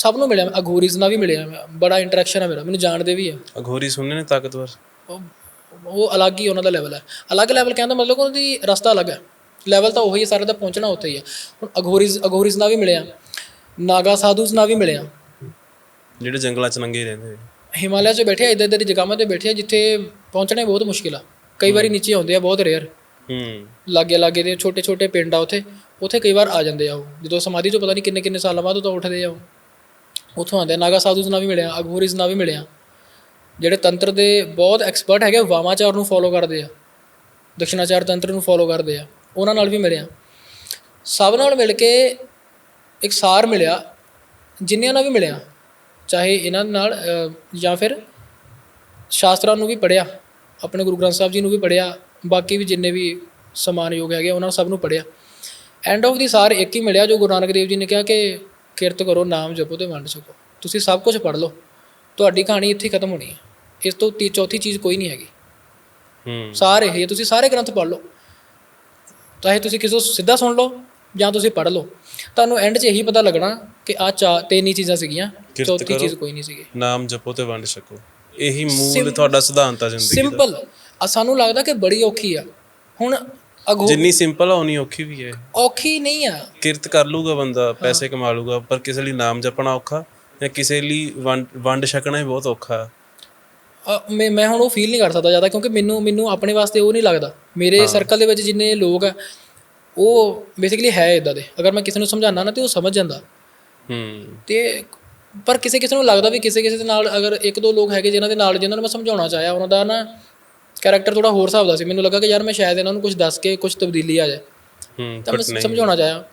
ਸਭ ਨੂੰ ਮਿਲਿਆ ਅਗੋਰੀਜ਼ ਨਾਲ ਵੀ ਮਿਲਿਆ ਮੈਂ ਬੜਾ ਇੰਟਰੈਕਸ਼ਨ ਹੈ ਮੇਰਾ ਮੈਨੂੰ ਜਾਣਦੇ ਵੀ ਆ। ਅਘੋਰੀ ਸੁਣਨੇ ਨੇ ਤਾਕਤਵਰ? ਉਹ ਉਹ ਅਲੱਗ ਹੀ ਉਹਨਾਂ ਦਾ ਲੈਵਲ ਹੈ ਅਲੱਗ ਲੈਵਲ ਕਹਿੰਦਾ ਮਤਲਬ ਕਿ ਉਹਦੀ ਰਸਤਾ ਅਲੱਗ ਹੈ ਲੈਵਲ ਤਾਂ ਉਹੀ ਹੈ ਸਾਰੇ ਦਾ ਪਹੁੰਚਣਾ ਉੱਥੇ ਹੀ ਹੈ ਹੁਣ ਅਗੋਰੀਜ਼ ਅਗੋਰੀਜ਼ ਨਾਲ ਵੀ ਮਿਲਿਆ ਨਾਗਾ ਸਾਧੂਸ ਨਾਲ ਵੀ ਮਿਲਿਆ। ਜਿਹੜੇ ਜੰਗਲਾਂ 'ਚ ਨੰਗੇ ਰਹਿੰਦੇ ਹਿਮਾਲਿਆ 'ਚ ਬੈਠੇ ਆ ਇੱਦਾਂ ਇੱਦਾਂ ਦੀ ਜਗ੍ਹਾਵਾਂ ਤੇ ਬੈਠੇ ਜਿੱਥੇ ਪਹੁੰਚਣੇ ਬਹੁਤ ਮੁਸ਼ਕਿਲ ਆ। ਕਈ ਵਾਰੀ ਨੀਚੇ ਆਉਂਦੇ ਆ ਬਹੁਤ ਰੇਅਰ ਹੂੰ। ਲਾਗੇ ਲਾਗੇ ਦੇ ਛੋਟੇ ਛੋਟੇ ਪਿੰਡ ਆ ਉੱਥੇ ਉੱਥੇ ਕਈ ਵਾਰ ਆ ਜਾਂਦੇ ਆ ਉਹ। ਜਦੋਂ ਸਮਾਧੀ ਤੋਂ ਪਤਾ ਨਹੀਂ ਕਿੰਨੇ ਕਿੰਨੇ ਸਾਲਾਂ ਬਾਅਦ ਉਹ ਤਾਂ ਉੱਠਦੇ ਆ ਉਹ। ਉੱਥੋਂ ਆਉਂਦੇ ਆ। ਨਾਗਾ ਸਾਧੂਸ ਨਾਲ ਵੀ ਮਿਲਿਆ ਅਗੋਰੀਜ਼ ਨਾਲ ਵੀ ਮਿਲਿਆ ਜਿਹੜੇ ਤੰਤਰ ਦੇ ਬਹੁਤ ਐਕਸਪਰਟ ਹੈਗੇ ਵਾਮਾਚਾਰ ਨੂੰ ਫੋਲੋ ਕਰਦੇ ਆ। ਦਕਸ਼ਨਾਚਾਰ ਤੰਤਰ ਨੂੰ ਫੋਲੋ ਕਰਦੇ ਆ। ਉਹਨਾਂ ਨਾਲ ਵੀ ਮਿਲਿਆ ਸਭ ਨਾਲ ਮਿਲ ਕੇ ਇੱਕ ਸਾਰ ਮਿਲਿਆ, ਜਿੰਨਿਆਂ ਨਾਲ ਵੀ ਮਿਲਿਆ। ਚਾਹੇ ਇਹਨਾਂ ਨਾਲ ਜਾਂ ਫਿਰ ਸ਼ਾਸਤਰਾਂ ਨੂੰ ਵੀ ਪੜਿਆ ਆਪਣੇ ਗੁਰੂ ਗ੍ਰੰਥ ਸਾਹਿਬ ਜੀ ਨੂੰ ਵੀ ਪੜਿਆ ਬਾਕੀ ਵੀ ਜਿੰਨੇ ਵੀ ਸਮਾਨ ਯੋਗ ਹੈਗੇ ਉਹਨਾਂ ਸਭ ਨੂੰ ਪੜਿਆ ਐਂਡ ਆਫ ਦੀ ਸਾਰ ਇੱਕ ਹੀ ਮਿਲਿਆ, ਜੋ ਗੁਰੂ ਨਾਨਕ ਦੇਵ ਜੀ ਨੇ ਕਿਹਾ ਕਿ ਕਿਰਤ ਕਰੋ ਨਾਮ ਜਪੋ ਤੇ ਵੰਡ ਛਕੋ ਤੁਸੀਂ ਸਭ ਕੁਝ ਪੜ੍ਹ ਲਓ। ਤੁਹਾਡੀ ਕਹਾਣੀ ਇੱਥੇ ਖਤਮ ਹੋਣੀ ਹੈ। ਇਸ ਤੋਂ ਤੀ ਚੌਥੀ ਚੀਜ਼ ਕੋਈ ਨਹੀਂ ਹੈਗੀ। ਹੂੰ। ਸਾਰੇ ਇਹ ਤੁਸੀਂ ਸਾਰੇ ਗ੍ਰੰਥ ਪੜ੍ਹ ਲਓ। ਚਾਹੇ ਤੁਸੀਂ ਕਿਸੇ ਤੋਂ ਸਿੱਧਾ ਸੁਣ ਲਓ ਜਾਂ ਤੁਸੀਂ ਪੜ੍ਹ ਲਓ। ਤੁਹਾਨੂੰ ਐਂਡ 'ਚ ਇਹੀ ਪਤਾ ਲੱਗਣਾ ਕਿ ਆ ਚਾ ਤਿੰਨ ਹੀ ਚੀਜ਼ਾਂ ਸੀਗੀਆਂ। ਚੌਥੀ। ਚੀਜ਼ ਕੋਈ ਨਹੀਂ ਸੀਗੀ। ਨਾਮ ਜਪੋ ਤੇ ਵੰਡ ਛਕੋ ਇਹੀ ਮੂਲ ਤੁਹਾਡਾ ਸਿਧਾਂਤ ਆ ਜ਼ਿੰਦਗੀ ਦਾ। ਸਿੰਪਲ ਆ ਸਾਨੂੰ ਲੱਗਦਾ ਕਿ ਬੜੀ ਔਖੀ ਆ। ਹੁਣ ਅਗੋ ਜਿੰਨੀ ਸਿੰਪਲ ਆ ਉਨੀ ਔਖੀ ਵੀ ਹੈ। ਔਖੀ ਨਹੀਂ ਆ। ਕਿਰਤ ਕਰ ਲੂਗਾ ਬੰਦਾ ਪੈਸੇ ਕਮਾ ਲੂਗਾ ਪਰ ਕਿਸੇ ਲਈ ਨਾਮ ਜਪਣਾ ਔਖਾ ਜਾਂ ਕਿਸੇ ਲਈ ਵੰਡ ਵੰਡ ਛਕਣਾ ਹੀ ਬਹੁਤ ਔਖਾ ਅ, ਮੈਂ ਮੈਂ ਹੁਣ ਉਹ ਫੀਲ ਨਹੀਂ ਕਰ ਸਕਦਾ ਜ਼ਿਆਦਾ ਕਿਉਂਕਿ ਮੈਨੂੰ ਮੈਨੂੰ ਆਪਣੇ ਵਾਸਤੇ ਉਹ ਨਹੀਂ ਲੱਗਦਾ। ਮੇਰੇ ਸਰਕਲ ਦੇ ਵਿੱਚ ਜਿੰਨੇ ਲੋਕ ਆ ਉਹ ਬੇਸਿਕਲੀ ਹੈ ਇਦਾਂ ਦੇ। ਅਗਰ ਮੈਂ ਕਿਸੇ ਨੂੰ ਸਮਝਾਉਣਾ ਨਾ ਤੇ ਉਹ ਸਮਝ ਜਾਂਦਾ। ਹੂੰ। ਤੇ ਪਰ ਕਿਸੇ ਕਿਸੇ ਨੂੰ ਲੱਗਦਾ ਵੀ ਕਿਸੇ ਕਿਸੇ ਦੇ ਨਾਲ ਅਗਰ ਇੱਕ ਦੋ ਲੋਕ ਹੈਗੇ ਜਿਨ੍ਹਾਂ ਦੇ ਨਾਲ ਜਿਨ੍ਹਾਂ ਨੂੰ ਮੈਂ ਸਮਝਾਉਣਾ ਚਾਹਿਆ ਉਹਨਾਂ ਦਾ ਨਾ ਕੈਰੈਕਟਰ ਥੋੜਾ ਹੋਰ ਹਿਸਾਬ ਦਾ ਸੀ। ਮੈਨੂੰ ਲੱਗਾ ਕਿ ਯਾਰ ਮੈਂ ਸ਼ਾਇਦ ਇਹਨਾਂ ਨੂੰ ਕੁਝ ਦੱਸ ਕੇ ਕੁਝ ਤਬਦੀਲੀ ਆ ਜਾਏ। ਹੂੰ ਤਾਂ ਮੈਂ ਸਮਝਾਉਣਾ ਚਾਹਿਆ।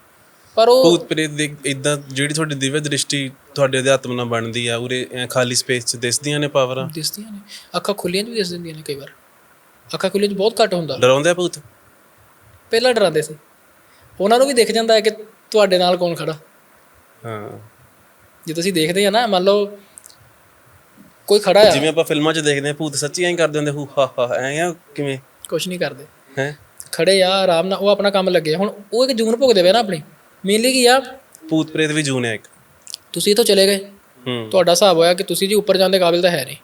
ਪਰ ਉਹ ਭੂਤ ਪ੍ਰੇਤ ਦੇ ਇਦਾਂ ਜਿਹੜੀ ਤੁਹਾਡੀ ਦਿਵਯ ਦ੍ਰਿਸ਼ਟੀ ਤੁਹਾਡੇ ਅਧਿਆਤਮ ਨਾਲ ਬਣਦੀ ਆ ਉਰੇ ਖਾਲੀ ਸਪੇਸ 'ਚ ਦਿਸਦੀਆਂ ਨੇ ਪਾਵਰਾਂ ਦਿਸਦੀਆਂ ਨੇ। ਅੱਖਾਂ ਖੁੱਲੀਆਂ ਵੀ ਦਿਸ ਨੇ ਕਈ ਵਾਰ। ਅੱਖਾਂ ਖੁੱਲੀਆਂ 'ਚ ਬਹੁਤ ਘੱਟ ਹੁੰਦਾ। ਡਰਾਉਂਦੇ ਆ ਭੂਤ? ਪਹਿਲਾਂ ਡਰਾਉਂਦੇ ਸੀ। ਉਹਨਾਂ ਨੂੰ ਵੀ ਦਿਖ ਜਾਂਦਾ ਹੈ ਕਿ ਤੁਹਾਡੇ ਨਾਲ ਕੌਣ ਖੜਾ। ਹਾਂ। ਜੇ ਤੁਸੀਂ ਦੇਖਦੇ ਆ ਨਾ ਮੰਨ ਲਓ ਕੋਈ ਖੜਾ ਆ। ਜਿਵੇਂ ਆਪਾਂ ਫਿਲਮਾਂ 'ਚ ਦੇਖਦੇ ਆ ਭੂਤ ਸੱਚੀ ਐਂ ਕਰਦੇ ਹੁੰਦੇ ਹੂ ਹਾ ਹਾ ਐਂ ਆ ਕਿਵੇਂ? ਕੁਝ ਨਹੀਂ ਕਰਦੇ। ਹੈ? ਖੜੇ ਆ ਆਰਾਮ ਨਾਲ ਉਹ ਆਪਣਾ ਕੰਮ ਲੱਗੇ। ਹੁਣ ਉਹ ਇੱਕ ਜੂਨ ਭੁਗਦੇ ਪਏ ਨਾ ਆਪਣੀ। ਮੇਨਲੀ ਕੀ ਆ? ਭੂਤ ਪ੍ਰੇਤ ਵੀ ਜੂਨ ਹੈ ਇੱਕ। ਤੁਸੀਂ ਇੱਥੋਂ ਚਲੇ ਗਏ। ਹੂੰ। ਤੁਹਾਡਾ ਹਿਸਾਬ ਹੋਇਆ ਕਿ ਤੁਸੀਂ ਜੀ ਉੱਪਰ ਜਾਣ ਦੇ ਕਾਬਿਲ ਤਾਂ ਹੈ ਨਹੀਂ।